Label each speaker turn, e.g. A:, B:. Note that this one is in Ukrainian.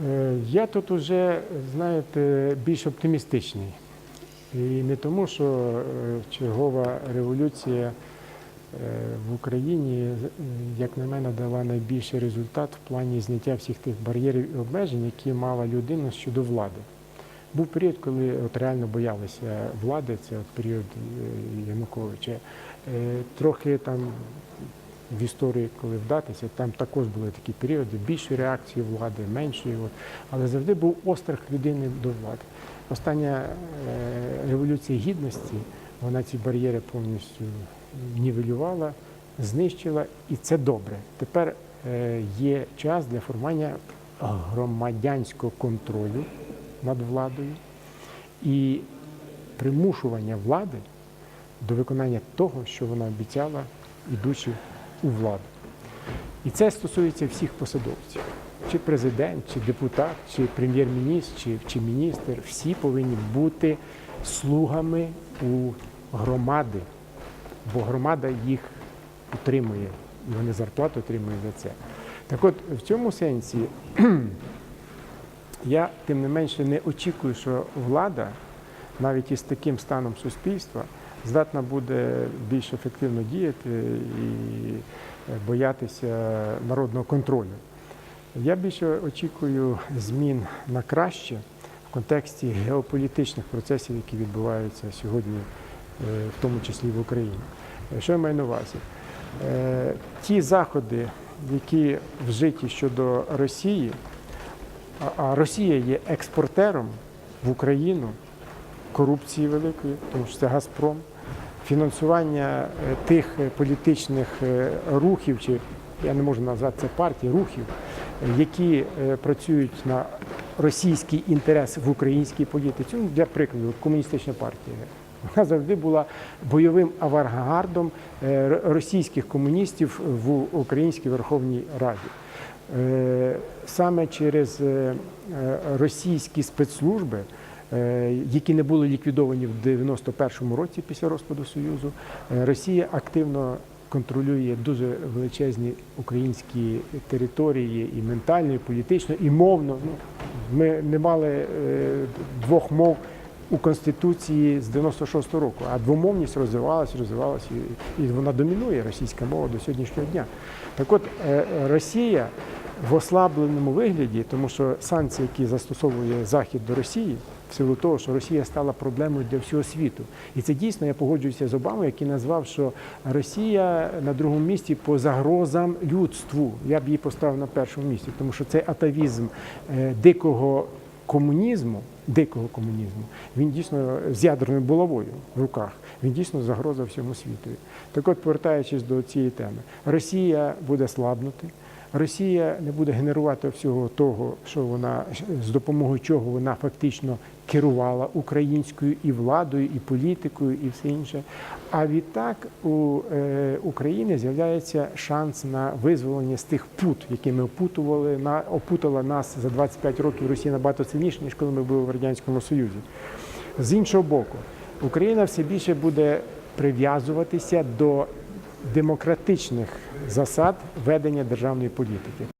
A: Е, Я тут уже, знаєте, більш оптимістичний. І не тому, що е, чергова революція е, в Україні, як на мене, дала найбільший результат в плані зняття всіх тих бар'єрів і обмежень, які мала людина щодо влади. Був період, коли от реально боялися влади, це от період Януковича. Трохи там в історії, коли вдатися, там також були такі періоди, більшої реакції влади, меншої. От. Але завжди був острах людини до влади. Остання е, революція гідності, вона ці бар'єри повністю нівелювала, знищила, і це добре. Тепер е, є час для формування громадянського контролю над владою і примушування влади до виконання того, що вона обіцяла, ідучи у владу. І це стосується всіх посадовців. Чи президент, чи депутат, чи прем'єр-міністр, чи, чи міністр, всі повинні бути слугами у громади, бо громада їх утримує, і вони зарплату отримують за це. Так от, в цьому сенсі я тим не менше не очікую, що влада, навіть із таким станом суспільства, здатна буде більш ефективно діяти і боятися народного контролю. Я більше очікую змін на краще в контексті геополітичних процесів, які відбуваються сьогодні, е, в тому числі в Україні. Е, Що я маю на увазі? Е, Ті заходи, які вжиті щодо Росії, а Росія є експортером в Україну корупції великої, тому що це Газпром, фінансування е, тих е, політичних е, рухів, чи я не можу назвати це партії, рухів, які працюють на російський інтерес в українській політиці. Ну, для прикладу, комуністична партія. Вона завжди була бойовим авангардом російських комуністів в Українській Верховній Раді. Саме через російські спецслужби, які не були ліквідовані в 91-му році після розпаду Союзу, е, Росія активно контролює дуже величезні українські території і ментально, і політично, і мовно. Ну, ми не мали е, двох мов у Конституції з 96-го року, а двомовність розвивалася, розвивалася, і, вона домінує російська мова до сьогоднішнього дня. Так от е, Росія в ослабленому вигляді, тому що санкції, які застосовує Захід до Росії, в силу того, що Росія стала проблемою для всього світу. І це дійсно я погоджуюся з Обамою, який назвав, що Росія на другому місці по загрозам людству. Я б її поставив на першому місці, тому що цей атавізм е, дикого комунізму, дикого комунізму, він дійсно з ядерною булавою в руках. Він дійсно загроза всьому світу. Так от, повертаючись до цієї теми, Росія буде слабнути. Росія не буде генерувати всього того, що вона з допомогою чого вона фактично керувала українською і владою, і політикою, і все інше. А відтак у е, України з'являється шанс на визволення з тих пут, якими опутували на опутала нас за 25 років Росія набагато сильніше, ніж коли ми були в радянському Союзі. З іншого боку, Україна все більше буде прив'язуватися до демократичних засад ведення державної політики.